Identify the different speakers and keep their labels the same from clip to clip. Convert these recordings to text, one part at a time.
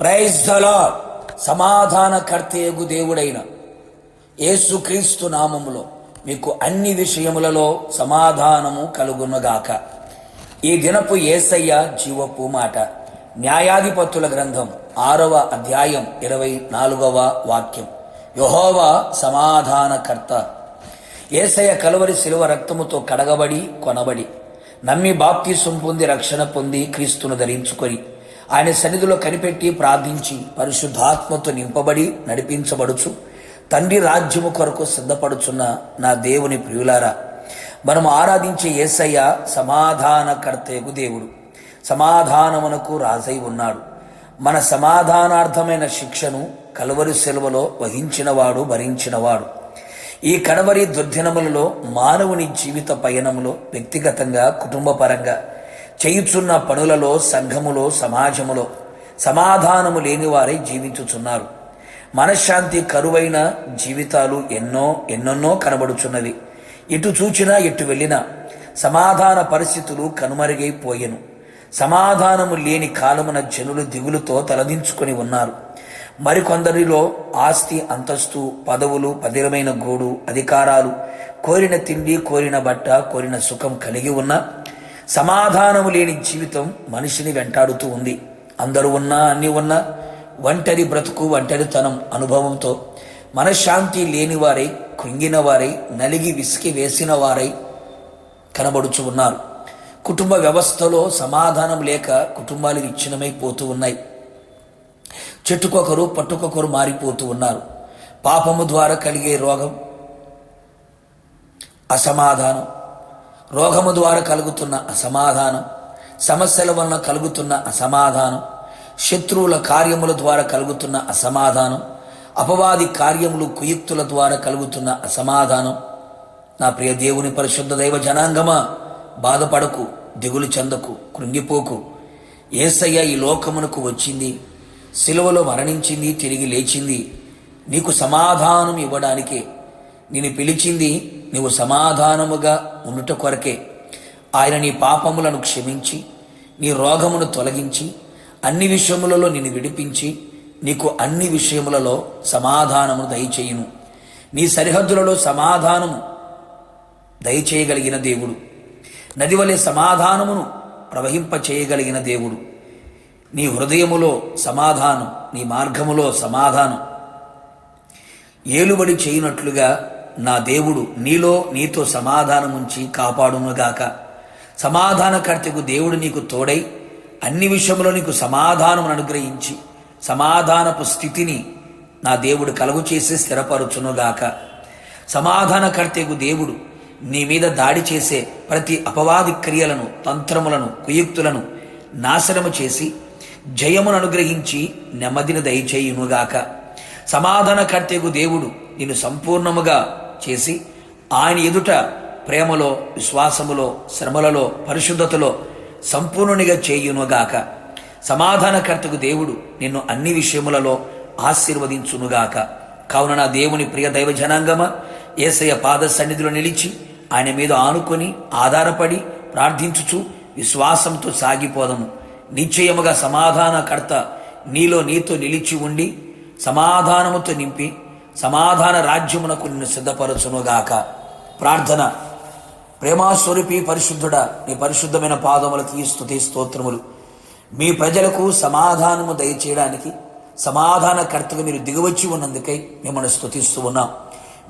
Speaker 1: Praise దలా సమాధానకర్తయగు దేవుడైన యేసుక్రీస్తు నామములో మీకు అన్ని విషయములలో సమాధానము కలుగునగాక. ఈ దినపు ఏసయ్య జీవపు మాట. న్యాయాధిపతుల గ్రంథం ఆరవ అధ్యాయం ఇరవై నాలుగవ వాక్యం. యహోవా సమాధానకర్త. ఏసయ్య కలువరి శిలువ రక్తముతో కడగబడి కొనబడి నమ్మి బాప్తీసం పొంది రక్షణ పొంది క్రీస్తును ధరించుకొని ఆయన సన్నిధిలో కనిపెట్టి ప్రార్థించి పరిశుద్ధాత్మతో నింపబడి నడిపించబడుచు. తండ్రి రాజ్యము కొరకు సిద్ధపడుచున్న నా దేవుని ప్రియులారా మనం ఆరాధించే యేసయ్య సమాధానకర్తయకు దేవుడు. సమాధానమునకు రాజై ఉన్నాడు. మన సమాధానార్థమైన శిక్షను కలువరి సెలవులో వహించినవాడు భరించినవాడు. ఈ కడవరి దుర్దినములలో మానవుని జీవిత పయనములో వ్యక్తిగతంగా కుటుంబపరంగా చేయుచున్న పనులలో సంఘములో సమాజములో సమాధానము లేని వారై జీవించుచున్నారు. మనశ్శాంతి కరువైన జీవితాలు ఎన్నో ఎన్నెన్నో కనబడుచున్నవి. ఎటు చూచినా ఎటు వెళ్ళినా సమాధాన పరిస్థితులు కనుమరుగైపోయెను. సమాధానము లేని కాలమున జనులు దిగులుతో తలదించుకొని ఉన్నారు. మరికొందరిలో ఆస్తి అంతస్తు పదవులు పదిరమైన గోడు అధికారాలు కోరిన తిండి కోరిన బట్ట కోరిన సుఖం కలిగి ఉన్న సమాధానము లేని జీవితం మనిషిని వెంటాడుతూ ఉంది. అందరూ ఉన్నా అన్ని ఉన్నా ఒంటరి బ్రతుకు ఒంటరితనం అనుభవంతో మనశ్శాంతి లేనివారై కృంగినవారై నలిగి విసికి వేసిన వారై కనబడుచు ఉన్నారు. కుటుంబ వ్యవస్థలో సమాధానం లేక కుటుంబాలు విచ్ఛిన్నమైపోతూ ఉన్నాయి. చెట్టుకొకరు పట్టుకొకరు మారిపోతూ ఉన్నారు. పాపము ద్వారా కలిగే రోగం అసమాధానం రోగము ద్వారా కలుగుతున్న అసమాధానం సమస్యల వలన కలుగుతున్న అసమాధానం శత్రువుల కార్యముల ద్వారా కలుగుతున్న అసమాధానం అపవాది కార్యములు కుయుక్తుల ద్వారా కలుగుతున్న అసమాధానం. నా ప్రియ దేవుని పరిశుద్ధ దైవ జనాంగమా బాధపడకు దిగులు చెందకు కృంగిపోకు. ఏసయ్య ఈ లోకమునకు వచ్చింది సిలువలో మరణించింది తిరిగి లేచింది. నీకు సమాధానం ఇవ్వడానికే నేను పిలిచింది నీవు సమాధానముగా ఉండుట కొరకే. ఆయన నీ పాపములను క్షమించి నీ రోగమును తొలగించి అన్ని విషయములలో నిన్ను విడిపించి నీకు అన్ని విషయములలో సమాధానము దయచేయును. నీ సరిహద్దులలో సమాధానము దయచేయగలిగిన దేవుడు. నది వలె సమాధానమును ప్రవహింప చేయగలిగిన దేవుడు. నీ హృదయములో సమాధానం నీ మార్గములో సమాధానం. ఏలుబడి చేయనట్లుగా నా దేవుడు నీలో నీతో సమాధానముంచి కాపాడునుగాక. సమాధానకర్తకు దేవుడు నీకు తోడై అన్ని విషయంలో నీకు సమాధానమును అనుగ్రహించి సమాధానపు స్థితిని నా దేవుడు కలుగు చేసి స్థిరపరచునుగాక. సమాధానకర్తకు దేవుడు నీ మీద దాడి చేసే ప్రతి అపవాది క్రియలను తంత్రములను కుయుక్తులను నాశనము చేసి జయమును అనుగ్రహించి నెమ్మదిని దయచేయునుగాక. సమాధానకర్తకు దేవుడు నిన్ను సంపూర్ణముగా చేసి ఆయన ఎదుట ప్రేమలో విశ్వాసములో శ్రమలలో పరిశుద్ధతలో సంపూర్ణునిగా చేయునుగాక. సమాధానకర్తకు దేవుడు నిన్ను అన్ని విషయములలో ఆశీర్వదించునుగాక. కావున నా దేవుని ప్రియ దైవ జనాంగమ ఏసయ్య పాద సన్నిధిలో నిలిచి ఆయన మీద ఆనుకొని ఆధారపడి ప్రార్థించుచు విశ్వాసంతో సాగిపోదము. నిశ్చయముగా సమాధానకర్త నీలో నీతో నిలిచి ఉండి సమాధానముతో నింపి సమాధాన రాజ్యమునకు నిన్ను సిద్ధపరచునుగాక. ప్రార్థన. ప్రేమాస్వరూపి పరిశుద్ధుడా నీ పరిశుద్ధమైన పాదములకి స్తుతి స్తోత్రములు. మీ ప్రజలకు సమాధానము దయచేయడానికి సమాధానకర్తగా మీరు దిగవచ్చి ఉన్నందుకై మిమ్మల్ని స్థుతిస్తూ ఉన్నాం.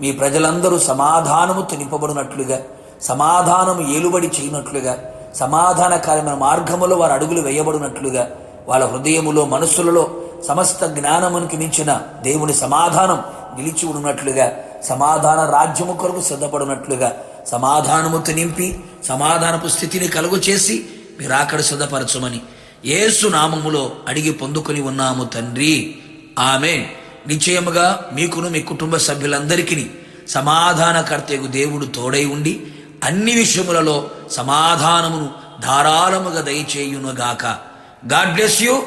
Speaker 1: మీ ప్రజలందరూ సమాధానము నింపబడినట్లుగా సమాధానము ఏలుబడి చేయనట్లుగా సమాధానకరమైన మార్గములో వారు అడుగులు వేయబడినట్లుగా వాళ్ళ హృదయములో మనస్సులలో సమస్త జ్ఞానమునికి మించిన దేవుని సమాధానం నిలిచి ఉన్నట్లుగా సమాధాన రాజ్యము కొరకు సిద్ధపడినట్లుగా సమాధానముతో నింపి సమాధానపు స్థితిని కలుగు చేసి మీరు అక్కడ సిద్ధపరచమని ఏసు నామములో అడిగి పొందుకొని ఉన్నాము తండ్రి. ఆమె నిశ్చయముగా మీకును మీ కుటుంబ సభ్యులందరికీ సమాధానకర్తకు దేవుడు తోడై ఉండి అన్ని విషయములలో సమాధానమును ధారాళముగా దయచేయునుగాక. God bless you.